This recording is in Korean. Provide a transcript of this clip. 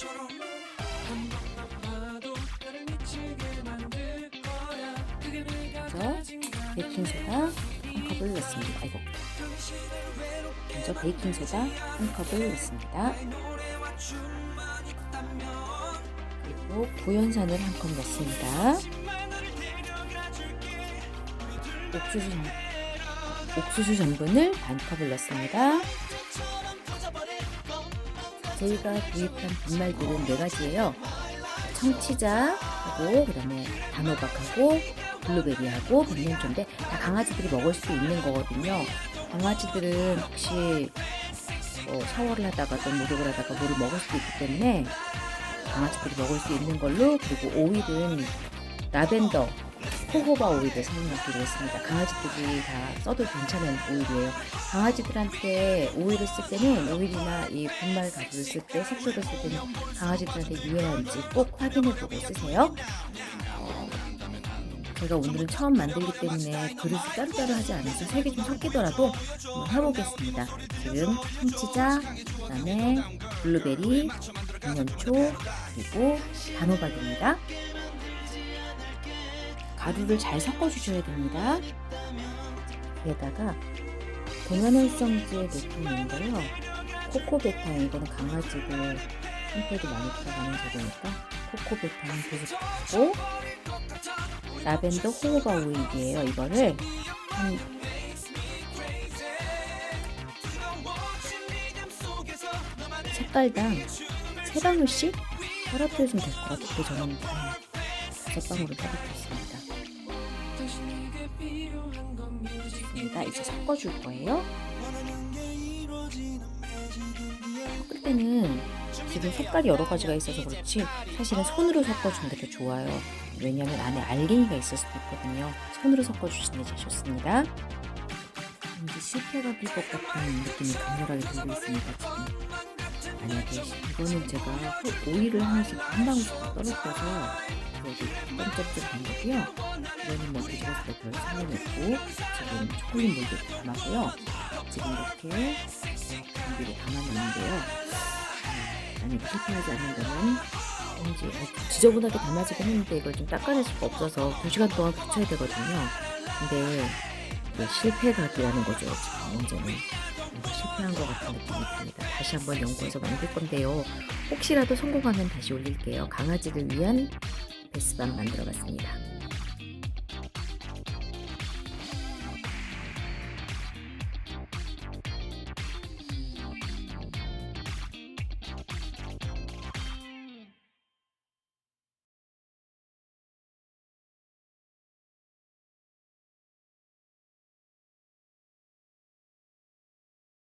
것처럼 한 번만 봐도 나를 미치게 만들 거야 그게 내가 가진 베이킹소다 한 컵을 넣습니다. 아이고. 먼저 베이킹소다 한 컵을 넣습니다. 그리고 구연산을 한 컵 넣습니다. 옥수수, 옥수수 전분을 반 컵을 넣습니다. 저희가 구입한 분말들은 네 가지예요. 청치자하고 그다음에 단호박하고 블루베리하고 백년초인데 다 강아지들이 먹을 수 있는 거거든요. 강아지들은 혹시 뭐 샤워를 하다가 또 목욕을 하다가 물을 먹을 수도 있기 때문에 강아지들이 먹을 수 있는 걸로 그리고 오일은 라벤더 호호바 오일을 사용하기로 했습니다. 강아지들이 다 써도 괜찮은 오일이에요. 강아지들한테 오일을 쓸 때는 오일이나 이 분말 가루를 쓸 때, 색소를 쓸 때는 강아지들한테 유해한지 꼭 확인해보고 쓰세요. 어, 제가 오늘은 처음 만들기 때문에 그릇이 따로따로 하지 않아서 색이 좀 섞이더라도 한번 해보겠습니다. 지금 청치자, 그 다음에 블루베리, 백년초, 그리고 단호박입니다. 가루를 잘 섞어주셔야 됩니다. 여기에다가 동안활성제 제품인데요. 코코베타인 이거는 강아지들 한테도 많이 들어가는 재료니까 코코베타인 두스푼 라벤더 호호바 오일이에요. 이거를 한 색깔당 세 방울씩 떨어뜨려주면 될 것 같아요. 저는 한 다섯 방울을 떨어뜨렸습니다. 좋습니다. 이제 섞어줄 거예요. 섞을 때는 지금 색깔이 여러 가지가 있어서 그렇지 사실은 손으로 섞어주는 게 더 좋아요. 왜냐하면 안에 알갱이가 있을 수도 있거든요. 손으로 섞어주시는 게 좋습니다. 왠지 실패가 될 것 같은 느낌이 강렬하게 들고 있습니다. 지금 만약에 이거는 제가 호- 오일을 하나씩 한 방울씩 떨어뜨려서 여기 껌접질 방법이요. 이거는 뭐 뒤집었을 때별 상관이 없고 지금 초콜릿 물도 담았고요. 지금 이렇게 준비를 담아놨는데요. 음, 만약 실패하지 않는다면 왠지 어, 지저분하게 담아지긴 했는데 이걸 좀 닦아낼 수가 없어서 2시간 동안 붙여야 되거든요. 근데 실패각이라는 거죠. 지금 문제는. 실패한 것 같은 느낌이 듭니다. 다시 한번 연구해서 만들 건데요. 혹시라도 성공하면 다시 올릴게요. 강아지를 위한 베스밤 만들어 봤습니다.